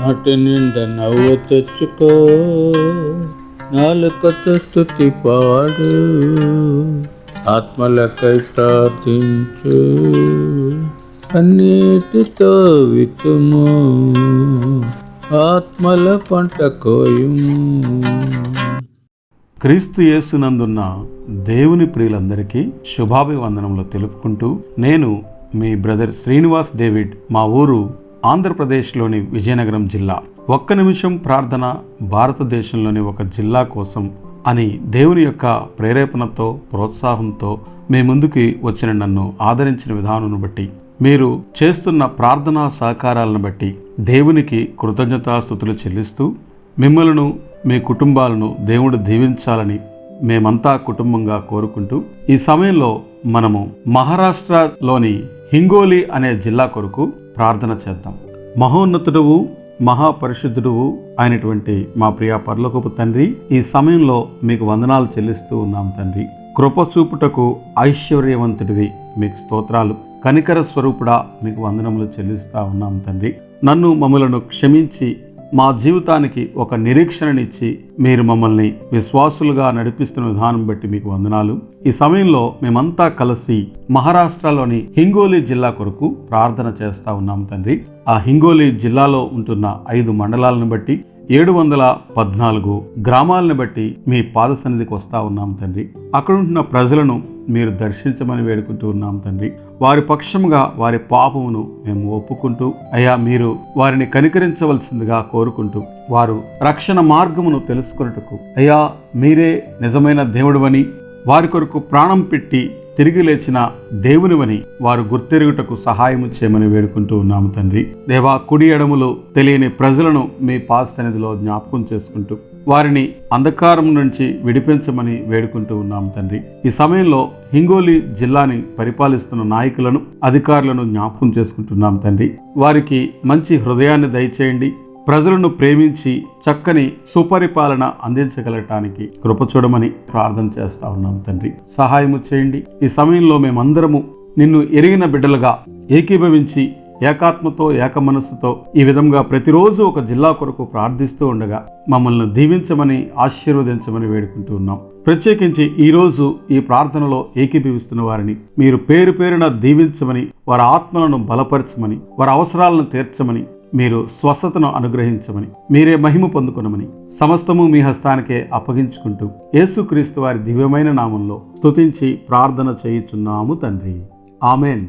నాటి నిండా నవ్వు తెచ్చుకో. నాలుకతో స్థుతి పాడు. ఆత్మలకై ప్రార్థించు. అన్నిటితో వితుము ఆత్మల పంట కోయుము. క్రీస్తు యేసునందున్న దేవుని ప్రియులందరికీ శుభాభివందనములు తెలుపుకుంటూ నేను మీ బ్రదర్ శ్రీనివాస్ డేవిడ్ మా ఊరు ఆంధ్రప్రదేశ్లోని విజయనగరం జిల్లా. ఒక్క నిమిషం ప్రార్థన భారతదేశంలోని ఒక జిల్లా కోసం అని దేవుని యొక్క ప్రేరేపణతో ప్రోత్సాహంతో మీ ముందుకి వచ్చిన నన్ను ఆదరించిన విధానం బట్టి మీరు చేస్తున్న ప్రార్థనా సహకారాలను బట్టి దేవునికి కృతజ్ఞతాస్థుతులు చెల్లిస్తూ మిమ్మలను మీ కుటుంబాలను దేవుడు దీవించాలని మేమంతా కుటుంబంగా కోరుకుంటూ ఈ సమయంలో మనము మహారాష్ట్రలోని హింగోలి అనే జిల్లా కొరకు ప్రార్థన చేద్దాం. మహోన్నతుడువు మహాపరిశుద్ధుడువు అయినటువంటి మా ప్రియ పర్లోకపు తండ్రి ఈ సమయంలో మీకు వందనాలు చెల్లిస్తూ ఉన్నాం తండ్రి. కృప చూపుటకు ఐశ్వర్యవంతుడివి మీకు స్తోత్రాలు. కనికర స్వరూపుడా మీకు వందనములు చెల్లిస్తూ ఉన్నాం తండ్రి. నన్ను మమ్మలను క్షమించి మా జీవితానికి ఒక నిరీక్షణనిచ్చి మీరు మమ్మల్ని విశ్వాసులుగా నడిపిస్తున్న విధానం బట్టి మీకు వందనాలు. ఈ సమయంలో మేమంతా కలిసి మహారాష్ట్రలోని హింగోలీ జిల్లా కొరకు ప్రార్థన చేస్తా ఉన్నాం తండ్రి. ఆ హింగోలీ జిల్లాలో ఉంటున్న ఐదు మండలాలను బట్టి ఏడు వందల పద్నాలుగు గ్రామాలను బట్టి మీ పాద సన్నిధికి వస్తా ఉన్నాం తండ్రి. అక్కడ ఉంటున్న ప్రజలను మీరు దర్శించమని వేడుకుంటూ ఉన్నాం తండ్రి. వారి పక్షముగా వారి పాపమును మేము ఒప్పుకుంటూ అయ్యా మీరు వారిని కనికరించవలసిందిగా కోరుకుంటూ వారు రక్షణ మార్గమును తెలుసుకున్నట్టుకు అయ్యా మీరే నిజమైన దేవుడువని వారి కొరకు ప్రాణం పెట్టి తిరిగి లేచిన దేవునివని వారు గుర్తెరుగుటకు సహాయము చేయమని వేడుకుంటూ ఉన్నాము తండ్రి. దేవా కుడి ఎడములు తెలియని ప్రజలను మీ పాస్ సన్నిధిలో జ్ఞాపకం చేసుకుంటూ వారిని అంధకారం నుంచి విడిపించమని వేడుకుంటూ ఉన్నాము తండ్రి. ఈ సమయంలో హింగోలి జిల్లాని పరిపాలిస్తున్న నాయకులను అధికారులను జ్ఞాపకం చేసుకుంటున్నాం తండ్రి. వారికి మంచి హృదయాన్ని దయచేయండి. ప్రజలను ప్రేమించి చక్కని సుపరిపాలన అందించగలటానికి కృప చూడమని ప్రార్థన చేస్తా ఉన్నాం తండ్రి. సహాయము చేయండి. ఈ సమయంలో మేమందరము నిన్ను ఎరిగిన బిడ్డలుగా ఏకీభవించి ఏకాత్మతో ఏక మనస్సుతో ఈ విధంగా ప్రతిరోజు ఒక జిల్లా కొరకు ప్రార్థిస్తూ ఉండగా మమ్మల్ని దీవించమని ఆశీర్వదించమని వేడుకుంటూ ఉన్నాం. ప్రత్యేకించి ఈరోజు ఈ ప్రార్థనలో ఏకీభవిస్తున్న వారిని మీరు పేరు పేరున దీవించమని వారి ఆత్మలను బలపరచమని వారి అవసరాలను తీర్చమని మీరు స్వస్థతను అనుగ్రహించమని మీరే మహిమ పొందుకునమని సమస్తము మీ హస్తానికే అప్పగించుకుంటూ యేసుక్రీస్తు వారి దివ్యమైన నామంలో స్తుతించి ప్రార్థన చేయుచున్నాము తండ్రి. ఆమెన్.